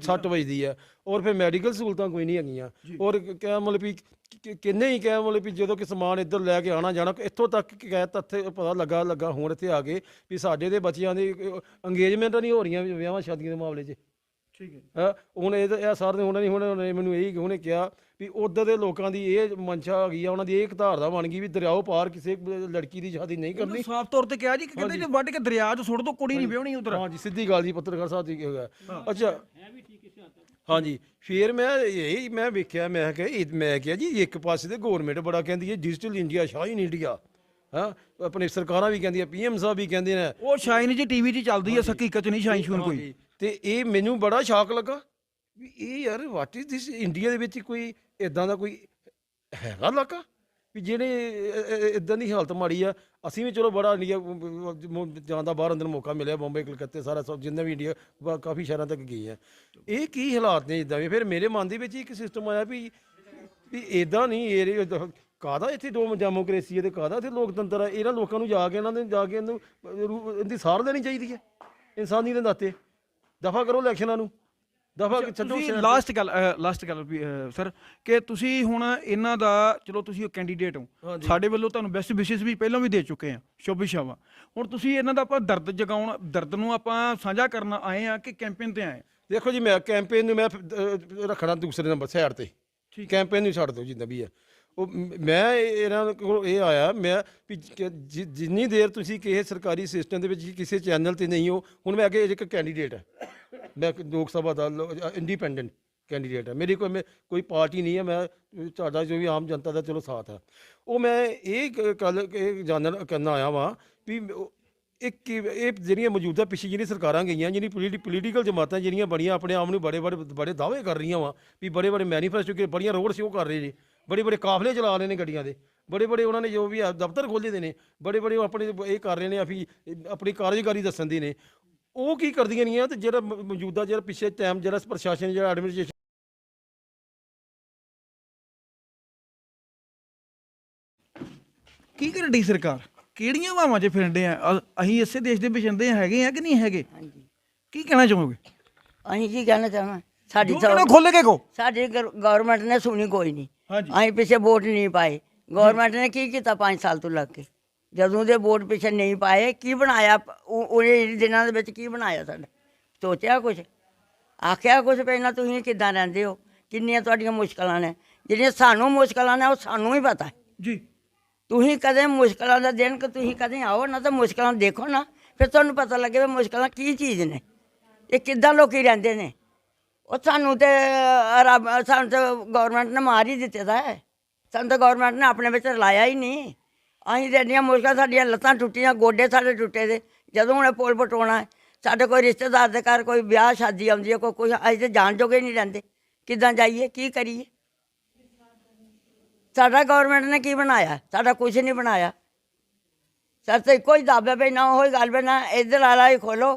ਸੱਟ ਵੱਜਦੀ ਆ। ਔਰ ਫਿਰ ਮੈਡੀਕਲ ਸਹੂਲਤਾਂ ਕੋਈ ਨਹੀਂ ਹੈਗੀਆਂ। ਔਰ ਕਿਹਾ ਮਤਲਬ ਵੀ ਕਿ- ਕਿੰਨੇ ਹੀ ਕਿਹਾ ਮਤਲਬ ਵੀ ਜਦੋਂ ਕਿ ਸਮਾਨ ਇੱਧਰ ਲੈ ਕੇ ਆਣਾ ਜਾਣਾ ਇੱਥੋਂ ਤੱਕ ਕਿ ਕਹਿ ਤੱਥੇ ਪਤਾ ਲੱਗਾ ਲੱਗਾ ਹੁਣ ਇੱਥੇ ਆ ਕੇ ਵੀ ਸਾਡੇ ਦੇ ਬੱਚਿਆਂ ਦੀ ਅੰਗੇਜਮੈਂਟ ਨਹੀਂ ਹੋ ਰਹੀਆਂ ਵਿਆਹਾਂ ਸ਼ਾਦੀਆਂ ਦੇ ਮਾਮਲੇ 'ਚ। ਠੀਕ ਹੈ ਹਾਂ? ਹੁਣ ਇਹ ਇਹ ਸਰ ਨੇ ਉਹਨਾਂ ਨੇ ਹੁਣ ਉਹਨੇ ਮੈਨੂੰ ਇਹੀ ਉਹਨੇ ਕਿਹਾ ਵੀ ਉਧਰ ਦੇ ਲੋਕਾਂ ਦੀ ਇਹ ਮਨਸ਼ਾ ਹੈਗੀ ਆ ਉਹਨਾਂ ਦੀ ਇਹ ਧਾਰਨਾ ਬਣ ਗਈ ਵੀ ਦਰਿਆਓ ਪਾਰ ਕਿਸੇ ਲੜਕੀ ਦੀ ਸ਼ਾਦੀ ਨਹੀਂ ਕਰਨੀ। ਸਾਫ਼ ਤੌਰ ਤੇ ਕਿਹਾ ਜੀ ਕਿ ਕਹਿੰਦੇ ਜੇ ਵੱਢ ਕੇ ਦਰਿਆ 'ਚ ਸੁੱਟ ਦੋ ਕੁੜੀ ਨਹੀਂ ਵਿਆਹਣੀ ਉਧਰ। ਹਾਂ ਜੀ ਸਿੱਧੀ ਗੱਲ ਜੀ ਪੱਤਰਕਾਰ ਸਾਹਿਬ ਦੀ ਹੈਗਾ ਅੱਛਾ। ਹਾਂਜੀ ਫਿਰ ਮੈਂ ਇਹ ਮੈਂ ਵੇਖਿਆ ਮੈਂ ਕਿਹਾ ਇਹ- ਮੈਂ ਕਿਹਾ ਜੀ ਇੱਕ ਪਾਸੇ ਤੇ ਗਵਰਨਮੈਂਟ ਬੜਾ ਕਹਿੰਦੀ ਹੈ ਡਿਜੀਟਲ ਇੰਡੀਆ ਸ਼ਾਈਨ ਇੰਡੀਆ ਹਾਂ? ਆਪਣੇ ਸਰਕਾਰਾਂ ਵੀ ਕਹਿੰਦੀਆਂ ਪੀਐਮ ਸਾਹਿਬ ਵੀ ਕਹਿੰਦੇ ਨੇ। ਉਹ ਸ਼ਾਈਨ ਜੀ ਟੀਵੀ 'ਚ ਚੱਲਦੀ ਹੈ ਹਕੀਕਤ ਨਹੀਂ ਸ਼ਾਈਨ ਸ਼ੂਨ ਕੋਈ। ਹਾਂਜੀ, ਤੇ ਇਹ ਮੈਨੂੰ ਬੜਾ ਸ਼ੌਕ ਲੱਗਾ ਵੀ ਇਹ ਯਾਰ ਵਾਟ ਇਜ਼ ਥਿਸ ਇੰਡੀਆ ਦੇ ਵਿੱਚ ਕੋਈ ਇਦਾਂ ਦਾ ਕੋਈ ਹੈਗਾ ਇਲਾਕਾ? ਵੀ ਜਿਹੜੇ ਇਦਾਂ ਦੀ ਹਾਲਤ ਮਾੜੀ ਆ, ਅਸੀਂ ਵੀ ਚਲੋ ਬੜਾ ਇੰਡੀਆ ਜਾਣ ਦਾ ਬਾਹਰ ਅੰਦਰ ਮੌਕਾ ਮਿਲਿਆ, ਬੰਬੇ, ਕਲਕੱਤੇ, ਸਾਰਾ ਸਭ, ਜਿੰਨੇ ਵੀ ਇੰਡੀਆ ਕਾਫੀ ਸ਼ਹਿਰਾਂ ਤੱਕ ਗਏ ਆ। ਇਹ ਕੀ ਹਾਲਾਤ ਨੇ ਇਦਾਂ ਵੀ ਫਿਰ ਮੇਰੇ ਮਨ ਦੇ ਵਿੱਚ ਇੱਕ ਸਿਸਟਮ ਆਇਆ ਵੀ ਵੀ ਇਦਾਂ ਨਹੀਂ, ਇਹ ਕਾਦਾ ਇੱਥੇ ਦੋ ਡੈਮੋਕ੍ਰੇਸੀ ਹੈ ਤੇ ਕਾਦਾ ਇੱਥੇ ਲੋਕਤੰਤਰ ਹੈ ਇਹਨਾਂ ਲੋਕਾਂ ਨੂੰ ਜਾ ਕੇ, ਇਹਨਾਂ ਨੇ ਜਾ ਕੇ ਇਹਨੂੰ ਰੂ- ਇਹਦੀ ਸਾਰ ਲੈਣੀ ਚਾਹੀਦੀ ਹੈ ਇਨਸਾਨੀ ਦੇ ਨਾਤੇ। ਦਫਾ ਕਰੋ ਇਲੈਕਸ਼ਨਾਂ ਨੂੰ। ਦਫਾ ਛੱਡੋ ਤੁਸੀਂ ਲਾਸਟ ਗੱਲ ਲਾਸਟ ਗੱਲ ਸਰ ਕਿ ਤੁਸੀਂ ਹੁਣ ਇਹਨਾਂ ਦਾ ਚਲੋ ਤੁਸੀਂ ਕੈਂਡੀਡੇਟ ਹੋ। ਸਾਡੇ ਵੱਲੋਂ ਤੁਹਾਨੂੰ ਬੈਸਟ ਵਿਸ਼ੇਸ ਵੀ ਪਹਿਲਾਂ ਵੀ ਦੇ ਚੁੱਕੇ ਆ ਸ਼ੁਭ ਇਛਾਵਾਂ ਹੁਣ ਤੁਸੀਂ ਇਹਨਾਂ ਦਾ ਆਪਾਂ ਦਰਦ ਜਗਾਉਣ ਦਰਦ ਨੂੰ ਆਪਾਂ ਸਾਂਝਾ ਕਰਨ ਆਏ ਆ ਕਿ ਕੈਂਪੇਨ ਤੇ ਆਏ? ਦੇਖੋ ਜੀ ਮੈਂ ਕੈਂਪੇਨ ਨੂੰ ਮੈਂ ਰੱਖਣਾ ਦੂਸਰੇ ਨੰਬਰ ਸਾਈਡ ਤੇ। ਕੈਂਪੇਨ ਨੂੰ ਛੱਡ ਦਿਓ ਜਿੰਨਾ ਵੀ ਹੈ। ਉਹ ਮੈਂ ਇਹਨਾਂ ਕੋਲ ਇਹ ਆਇਆ, ਮੈਂ ਵੀ ਜਿ- ਜਿੰਨੀ ਦੇਰ ਤੁਸੀਂ ਕਿਸੇ ਸਰਕਾਰੀ ਸਿਸਟਮ ਦੇ ਵਿੱਚ ਕਿਸੇ ਚੈਨਲ ਤੇ ਨਹੀਂ ਹੋ, ਹੁਣ ਮੈਂ ਅੱਗੇ ਇੱਕ ਕੈਂਡੀਡੇਟ ਹੈ। ਮੈਂ ਲੋਕ ਸਭਾ ਦਾ ਇੰਡੀਪੈਂਡੈਂਟ ਕੈਂਡੀਡੇਟ ਹੈ। ਮੇਰੀ ਕੋਈ, ਮੈਂ- ਕੋਈ ਪਾਰਟੀ ਨਹੀਂ ਹੈ, ਮੈਂ, ਤੁਹਾਡਾ ਜੋ ਵੀ ਆਮ ਜਨਤਾ ਦਾ ਚਲੋ ਸਾਥ ਹੈ। ਉਹ ਮੈਂ ਇਹ ਕੱਲ ਇਹ ਜਾਣਨ, ਕਰਨਾ ਆਇਆ ਵਾਂ ਵੀ ਇੱਕ ਇਹ ਜਿਹੜੀਆਂ ਮੌਜੂਦਾ ਪਿੱਛੇ ਜਿਹੜੀਆਂ ਸਰਕਾਰਾਂ ਗਈਆਂ ਜਿਹੜੀ ਪੋਲੀਟੀਕਲ ਜਮਾਤਾਂ ਜਿਹੜੀਆਂ ਬੜੀਆਂ ਆਪਣੇ ਆਪ ਨੂੰ ਬੜੇ ਬੜੇ ਬੜੇ ਦਾਅਵੇ ਕਰ ਰਹੀਆਂ ਵਾ ਵੀ ਬੜੇ ਬੜੇ ਮੈਨੀਫੈਸਟੋ ਕਿ ਬੜੀਆਂ ਰੋਡ ਸ਼ੋਅ ਕਰ ਰਹੇ ਜੀ। ਬੜੇ ਬੜੇ ਕਾਫਲੇ ਚਲਾ ਰਹੇ ਨੇ ਗੱਡੀਆਂ ਦੇ। ਬੜੇ ਬੜੇ ਉਹਨਾਂ ਨੇ ਜੋ ਵੀ ਆ ਦਫ਼ਤਰ ਖੋਲ੍ਹੇ ਦੇ ਨੇ। ਬੜੇ ਬੜੇ ਉਹ ਆਪਣੇ ਇਹ ਕਰ ਰਹੇ ਨੇ ਅਫੀ ਆਪਣੀ ਕਾਰਜਕਾਰੀ ਦੱਸਣ ਦੀ ਨੇ। ਉਹ ਕੀ ਕਰਦੀਆਂ ਨਹੀਂ ਆ ਤੇ ਜਿਹੜਾ ਮੌਜੂਦਾ ਜਿਹੜਾ ਪਿੱਛੇ ਟਾਈਮ ਜਿਹੜਾ ਪ੍ਰਸ਼ਾਸਨ ਜਿਹੜਾ ਐਡਮਿਨਿਸਟ੍ਰੇਸ਼ਨ ਕੀ ਕਰਦੀ ਸਰਕਾਰ? ਕਿਹੜੀਆਂ ਹਵਾਵਾਂ 'ਚ ਫਿਰਦੇ ਆ ਅ- ਅਸੀਂ ਇਸੇ ਦੇਸ਼ ਦੇ ਵਿਛੰਦੇ ਹੈਗੇ ਆ ਕਿ ਨਹੀਂ ਹੈਗੇ? ਹਾਂਜੀ। ਕੀ ਕਹਿਣਾ ਚਾਹੋਗੇ? ਅਸੀਂ ਕੀ ਕਹਿਣਾ ਚਾਹਾਂ ਸਾਡੀ ਜੋ ਤਾਂ ਕੇ ਕਹੋ। ਸਾਡੀ ਗਵਰਨਮੈਂਟ ਨੇ ਸੁਣੀ ਕੋਈ ਨਹੀਂ। ਹਾਂਜੀ। ਅਸੀਂ ਪਿੱਛੇ ਵੋਟ ਨਹੀਂ ਪਾਏ ਗਵਰਨਮੈਂਟ ਨੇ ਕੀ ਕੀਤਾ 5 ਸਾਲ ਤੋਂ ਲੱਗ ਕੇ? ਜਦੋਂ ਦੇ ਵੋਟ ਪਿੱਛੇ ਨਹੀਂ ਪਾਏ ਕੀ ਬਣਾਇਆ? ਉਹ- ਉਹਨੇ ਦਿਨਾਂ ਦੇ ਵਿੱਚ ਕੀ ਬਣਾਇਆ ਸਾਡਾ? ਸੋਚਿਆ ਕੁਝ ਆਖਿਆ ਕੁਝ ਪਹਿਲਾਂ ਤੁਸੀਂ ਕਿੱਦਾਂ ਰਹਿੰਦੇ ਹੋ? ਕਿੰਨੀਆਂ ਤੁਹਾਡੀਆਂ ਮੁਸ਼ਕਲਾਂ ਨੇ? ਜਿਹੜੀਆਂ ਸਾਨੂੰ ਮੁਸ਼ਕਲਾਂ ਨੇ ਉਹ ਸਾਨੂੰ ਹੀ ਪਤਾ। ਜੀ। ਤੁਸੀਂ ਕਦੇ ਮੁਸ਼ਕਲਾਂ ਦਾ ਦਿਨ ਕਿ ਤੁਸੀਂ ਕਦੇ ਆਓ ਨਾ ਤਾਂ ਮੁਸ਼ਕਲਾਂ ਦੇਖੋ ਨਾ ਫਿਰ ਤੁਹਾਨੂੰ ਪਤਾ ਲੱਗੇ ਵੀ ਮੁਸ਼ਕਲਾਂ ਕੀ ਚੀਜ਼ ਨੇ। ਇਹ ਕਿੱਦਾਂ ਲੋਕੀ ਰਹਿੰਦੇ ਨੇ? ਉਹ ਸਾਨੂੰ ਤੇ ਰੱਬ ਸਾਨੂੰ ਤੇ ਗਵਰਨਮੈਂਟ ਨੇ ਮਾਰ ਹੀ ਦਿੱਤੇ ਦਾ ਹੈ। ਸਾਨੂੰ ਤਾਂ ਗਵਰਨਮੈਂਟ ਨੇ ਆਪਣੇ ਵਿੱਚ ਰਲਾਇਆ ਹੀ ਨਹੀਂ। ਅਸੀਂ ਤੇ ਇੰਨੀਆਂ ਮੁਸ਼ਕਲਾਂ ਸਾਡੀਆਂ ਲੱਤਾਂ ਟੁੱਟੀਆਂ ਗੋਡੇ ਸਾਡੇ ਟੁੱਟੇ ਦੇ। ਜਦੋਂ ਹੁਣ ਇਹ ਪੁਲ ਪਟਾਉਣਾ ਹੈ, ਸਾਡੇ ਕੋਈ ਰਿਸ਼ਤੇਦਾਰ ਦੇ ਘਰ ਕੋਈ ਵਿਆਹ ਸ਼ਾਦੀ ਆਉਂਦੀ ਹੈ ਕੋਈ ਕੁਛ ਅਸੀਂ ਤੇ ਜਾਣ ਜੋਗੇ ਨਹੀਂ ਰਹਿੰਦੇ। ਕਿੱਦਾਂ ਜਾਈਏ ਕੀ ਕਰੀਏ? ਸਾਡਾ ਗਵਰਨਮੈਂਟ ਨੇ ਕੀ ਬਣਾਇਆ? ਸਾਡਾ ਕੁਝ ਨਹੀਂ ਬਣਾਇਆ। ਸਰ ਤੇ ਕੋਈ ਦਾਬੇ ਪਈ ਨਾ ਹੋਈ ਗੱਲ ਪਈ ਨਾ ਇੱਧਰ ਵਾਲਾ ਹੀ ਖੋਲੋ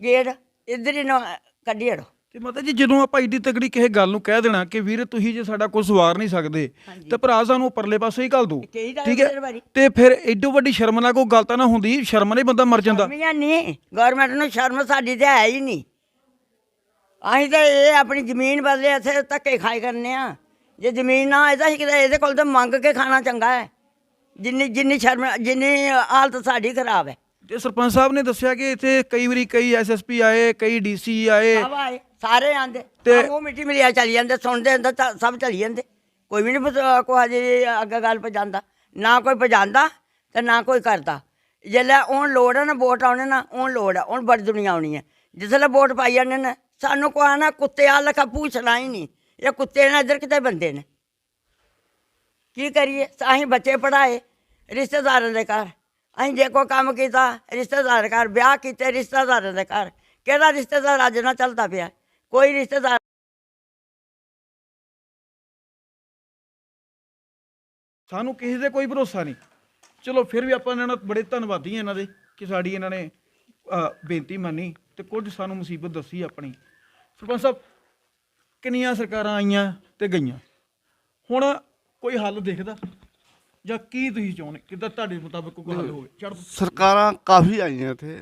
ਗੇਟ ਇੱਧਰ ਹੀ ਨਾ ਕੱਢੀ ਹੜੋ ਤੇ ਮਾਤਾ ਜੀ ਜਦੋਂ ਆਪਾਂ ਏਡੀ ਤਕੜੀ ਕਿਸੇ ਗੱਲ ਨੂੰ ਕਹਿ ਦੇਣਾ ਕਿ ਵੀਰ ਤੁਸੀਂ ਜੇ ਸਾਡਾ ਕੁਝ ਸਵਾਰ ਨਹੀਂ ਸਕਦੇ ਤੇ ਭਰਾ ਸਾਨੂੰ ਪਰਲੇ ਪਾਸੇ ਹੀ ਘੱਲ ਦਾ ਠੀਕ ਹੈ। ਤੇ ਫਿਰ ਏਡੋ ਵੱਡੀ ਸ਼ਰਮਨਾਕ ਕੋਈ ਗੱਲ ਤਾਂ ਨਾ ਹੁੰਦੀ ਸ਼ਰਮ ਨਾਲ ਬੰਦਾ ਮਰ ਜਾਂਦਾ। ਨਹੀਂ? ਗਵਰਨਮੈਂਟ ਨੂੰ ਸ਼ਰਮ ਸਾਡੀ ਤੇ ਹੈ ਹੀ ਨਹੀਂ। ਅਸੀਂ ਤਾਂ ਇਹ ਆਪਣੀ ਜ਼ਮੀਨ ਬਦਲੇ ਇੱਥੇ ਧੱਕੇ ਖਾਈ ਕਰਨੇ ਆ। ਜੇ ਜ਼ਮੀਨ ਨਾ ਇਹਦਾ ਹੀ ਕਿਤੇ ਇਹਦੇ ਕੋਲ ਤਾਂ ਮੰਗ ਕੇ ਖਾਣਾ ਚੰਗਾ ਹੈ। ਜਿੰਨੀ ਜਿੰਨੀ ਸ਼ਰਮ ਜਿੰਨੀ ਹਾਲਤ ਸਾਡੀ ਖਰਾਬ ਹੈ। ਤੇ ਸਰਪੰਚ ਸਾਹਿਬ ਨੇ ਦੱਸਿਆ ਕਿ ਇੱਥੇ ਕਈ ਵਾਰੀ ਕਈ ਐਸਐਸਪੀ ਆਏ ਕਈ ਡੀਸੀ ਆਏ। ਸਾਰੇ ਆਂਦੇ ਤੇ- ਉਹ ਮਿੱਟੀ ਮਿਲਿਆ ਚਲੀ ਜਾਂਦੇ ਸੁਣਦੇ ਹੁੰਦੇ ਤਾਂ ਸਭ ਚਲੀ ਜਾਂਦੇ। ਕੋਈ ਵੀ ਨਹੀਂ ਕੋ ਹਜੇ ਅੱਗੇ ਗੱਲ ਪਜਾਂਦਾ ਨਾ ਕੋਈ ਪਜਾਂਦਾ ਤੇ ਨਾ ਕੋਈ ਕਰਦਾ। ਜਿੱਲੇ ਹੁਣ ਲੋੜ ਹੈ ਨਾ ਵੋਟ ਆਉਣੇ ਨਾ ਹੁਣ ਲੋੜ ਹੈ ਹੁਣ ਬੜੀ ਦੁਨੀਆ ਆਉਣੀ ਹੈ ਜਿਸਲੇ ਵੋਟ ਪਾਈ ਜਾਂਦੇ ਨੇ ਸਾਨੂੰ ਕੋ ਆਣਾ ਕੁੱਤੇ ਆ ਲਖਾ ਪੁੱਛਣਾ ਹੀ ਨਹੀਂ। ਇਹ ਕੁੱਤੇ ਨੇ ਇੱਧਰ ਕਿਤੇ ਬੰਦੇ ਨੇ। ਕੀ ਕਰੀਏ? ਅਸੀਂ ਬੱਚੇ ਪੜਾਏ ਰਿਸ਼ਤੇਦਾਰਾਂ ਦੇ ਘਰ। ਅਸੀਂ ਜੇ ਕੋਈ ਕੰਮ ਕੀਤਾ ਰਿਸ਼ਤੇਦਾਰ ਘਰ ਵਿਆਹ ਕੀਤੇ ਰਿਸ਼ਤੇਦਾਰਾਂ ਦੇ ਘਰ। ਕਿਹੜਾ ਰਿਸ਼ਤੇਦਾਰ ਅੱਜ ਨਾ ਚੱਲਦਾ ਪਿਆ? ਕੋਈ ਰਿਸ਼ਤੇਦਾਰ ਸਾਨੂੰ ਕਿਸੇ ਦੇ ਕੋਈ ਭਰੋਸਾ ਨਹੀਂ। ਚਲੋ ਫਿਰ ਵੀ ਆਪਾਂ ਇਹਨਾਂ ਨਾਲ ਬੜੇ ਧੰਨਵਾਦੀ ਹਾਂ ਇਹਨਾਂ ਦੇ ਕਿ ਸਾਡੀ ਇਹਨਾਂ ਨੇ ਅ, ਬੇਨਤੀ ਮੰਨੀ ਤੇ ਕੁਝ ਸਾਨੂੰ ਮੁਸੀਬਤ ਦੱਸੀ ਆਪਣੀ। ਸਰਪੰਚ ਸਾਹਿਬ ਕਿੰਨੀਆਂ ਸਰਕਾਰਾਂ ਆਈਆਂ ਤੇ ਗਈਆਂ? ਹੁਣ ਕੋਈ ਹੱਲ ਦਿਖਦਾ? ਜਾਂ ਕੀ ਤੁਸੀਂ ਚਾਹੁੰਦੇ? ਕਿੱਦਾਂ ਤੁਹਾਡੇ ਮੁਤਾਬਕ ਕੋਈ ਹੱਲ ਹੋਵੇ। ਸਰਕਾਰਾਂ ਕਾਫੀ ਆਈਆਂ ਇੱਥੇ।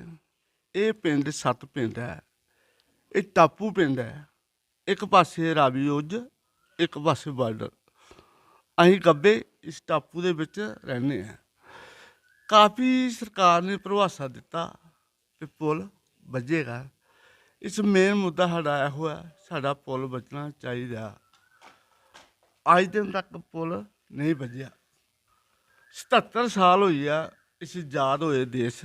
ਇਹ ਪਿੰਡ ਸੱਤ ਪਿੰਡ ਹੈ। ਇਹ ਟਾਪੂ ਪਿੰਡ ਹੈ। ਇੱਕ ਪਾਸੇ ਰਾਵੀ ਉਜ ਇੱਕ ਪਾਸੇ ਬਾਰਡਰ। ਅਸੀਂ ਗੱਬੇ ਇਸ ਟਾਪੂ ਦੇ ਵਿੱਚ ਰਹਿੰਦੇ ਆ ਕਾਫੀ ਸਰਕਾਰ ਨੇ ਭਰਵਾਸਾ ਦਿੱਤਾ ਕਿ ਪੁਲ ਵੱਜੇਗਾ। ਇਸ ਮੇਨ ਮੁੱਦਾ ਸਾਡਾ ਇਹੋ ਹੈ, ਸਾਡਾ ਪੁਲ ਬਚਣਾ ਚਾਹੀਦਾ। ਅੱਜ ਦਿਨ ਤੱਕ ਪੁਲ ਨਹੀਂ ਵੱਜਿਆ। 77 ਸਾਲ ਹੋਈ ਆ ਇਸ ਆਜ਼ਾਦ ਹੋਏ ਦੇਸ਼।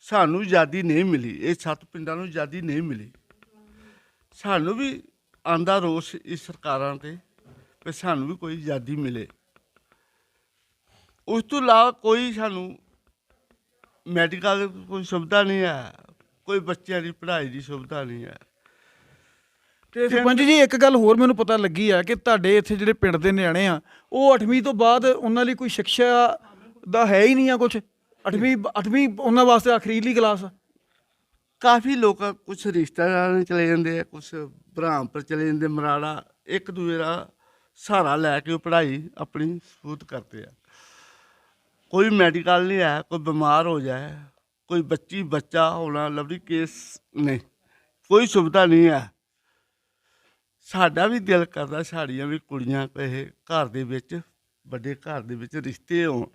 ਸਾਨੂੰ ਆਜ਼ਾਦੀ ਨਹੀਂ ਮਿਲੀ, ਇਹ ਸੱਤ ਪਿੰਡਾਂ ਨੂੰ ਆਜ਼ਾਦੀ ਨਹੀਂ ਮਿਲੀ। ਸਾਨੂੰ ਵੀ ਆਂਦਾ ਰੋਸ ਇਸ ਸਰਕਾਰਾਂ ਤੇ ਕਿ ਸਾਨੂੰ ਵੀ ਕੋਈ ਆਜ਼ਾਦੀ ਮਿਲੇ। ਉਸ ਤੋਂ ਇਲਾਵਾ ਕੋਈ ਸਾਨੂੰ ਮੈਡੀਕਲ ਕੋਈ ਸੁਵਿਧਾ ਨਹੀਂ ਹੈ ਕੋਈ ਬੱਚਿਆਂ ਦੀ ਪੜ੍ਹਾਈ ਦੀ ਸੁਵਿਧਾ ਨਹੀਂ ਹੈ। ਤੇ ਸਰਪੰਚ ਜੀ ਇੱਕ ਗੱਲ ਹੋਰ ਮੈਨੂੰ ਪਤਾ ਲੱਗੀ ਆ ਕਿ ਤੁਹਾਡੇ ਇੱਥੇ ਜਿਹੜੇ ਪਿੰਡ ਦੇ ਨਿਆਣੇ ਆ ਉਹ 8ਵੀਂ ਤੋਂ ਬਾਅਦ ਉਹਨਾਂ ਲਈ ਕੋਈ ਸਿੱਖਿਆ ਦਾ ਹੈ ਹੀ ਨਹੀਂ ਆ ਕੁਝ 8ਵੀਂ 8ਵੀਂ ਉਹਨਾਂ ਵਾਸਤੇ ਆਖਰੀਲੀ ਕਲਾਸ ਆ। ਕਾਫੀ ਲੋਕ ਕੁਝ ਰਿਸ਼ਤੇਦਾਰਾਂ ਨੇ ਚਲੇ ਜਾਂਦੇ ਆ ਕੁਝ ਬ੍ਰਹਮਪੁਰ ਚਲੇ ਜਾਂਦੇ, ਮਰਾੜਾ ਇੱਕ ਦੂਜੇ ਦਾ ਸਹਾਰਾ ਲੈ ਕੇ ਉਹ ਪੜ੍ਹਾਈ ਆਪਣੀ ਸਬੂਤ ਕਰਦੇ ਆ। ਕੋਈ ਮੈਡੀਕਲ ਨਹੀਂ ਹੈ, ਕੋਈ ਬਿਮਾਰ ਹੋ ਜਾਏ, ਕੋਈ ਬੱਚੀ, ਬੱਚਾ ਹੋਣਾ ਲਵਲੀ ਕੇਸ ਨਹੀਂ, ਕੋਈ ਸੁਵਿਧਾ ਨਹੀਂ ਹੈ। ਸਾਡਾ ਵੀ ਦਿਲ ਕਰਦਾ ਸਾਡੀਆਂ ਵੀ ਕੁੜੀਆਂ ਕਹੇ ਘਰ ਦੇ ਵਿੱਚ, ਵੱਡੇ ਘਰ ਦੇ ਵਿੱਚ ਰਿਸ਼ਤੇ ਹੋਣ।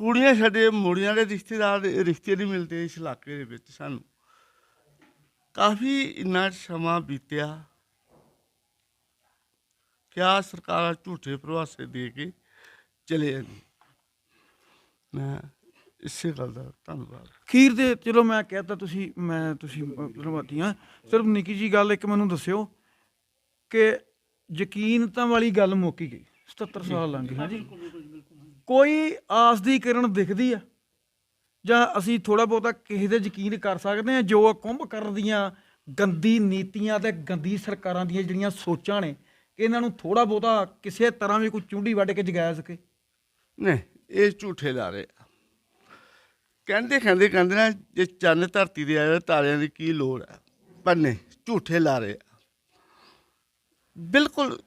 ਕੁੜੀਆਂ ਸਾਡੇ ਮੁੰਡਿਆਂ ਦੇ ਰਿਸ਼ਤੇਦਾਰ ਦੇ ਰਿਸ਼ਤੇ ਨਹੀਂ ਮਿਲਦੇ ਇਸ ਇਲਾਕੇ ਦੇ ਵਿੱਚ ਸਾਨੂੰ। ਕਾਫੀ ਇੰਨਾ ਸਮਾਂ ਬੀਤਿਆ। ਕਿਆ ਸਰਕਾਰਾਂ ਝੂਠੇ ਭਰੋਸੇ ਦੇ ਕੇ ਚਲੇ ਜਾਂਦੀ। ਮੈਂ ਇਸੇ ਗੱਲ ਦਾ ਧੰਨਵਾਦ। ਖੀਰ ਦੇ ਚਲੋ ਮੈਂ ਕਹਿਤਾ ਤੁਸੀਂ ਮੈਂ ਤੁਸੀਂ ਰਵਾਤੀਆਂ ਸਿਰਫ ਨਿੱਕੀ ਜੀ ਗੱਲ ਇੱਕ ਮੈਨੂੰ ਦੱਸਿਓ ਕਿ ਯਕੀਨ ਤਾਂ ਵਾਲੀ ਗੱਲ ਮੁੱਕੀ ਗਈ। 77 ਸਾਲ ਲੰਘ ਗਏ। ਹਾਂਜੀ। ਕੋਈ ਆਸ ਦੀ ਕਿਰਨ ਦਿਖਦੀ ਆ। ਜਾਂ ਅਸੀਂ ਥੋੜਾ ਬਹੁਤਾ ਕਿਸੇ ਦੇ ਯਕੀਨ ਕਰ ਸਕਦੇ ਹਾਂ, ਜੋ ਕੁੰਭ ਕਰਨ ਦੀਆਂ ਗੰਦੀ ਨੀਤੀਆਂ ਤੇ ਗੰਦੀ ਸਰਕਾਰਾਂ ਦੀਆਂ ਜਿਹੜੀਆਂ ਸੋਚਾਂ ਨੇ ਇਹਨਾਂ ਨੂੰ ਥੋੜਾ ਬਹੁਤਾ ਕਿਸੇ ਤਰ੍ਹਾਂ ਵੀ ਕੋਈ ਚੁੰਡੀ ਵੱਢ ਕੇ ਜਗਾਇਆ ਸਕੇ। ਨਹੀਂ, ਇਹ ਝੂਠੇ ਲਾਰੇ ਆ। ਕਹਿੰਦੇ ਕਹਿੰਦੇ ਕਹਿੰਦੇ ਨਾ, ਜੇ ਚੰਨ ਧਰਤੀ ਦੇ ਆਏ ਤਾਰਿਆਂ ਦੀ ਕੀ ਲੋੜ ਹੈ ਪਰ ਨਹੀਂ, ਝੂਠੇ ਲਾਰੇ ਆ। ਬਿਲਕੁਲ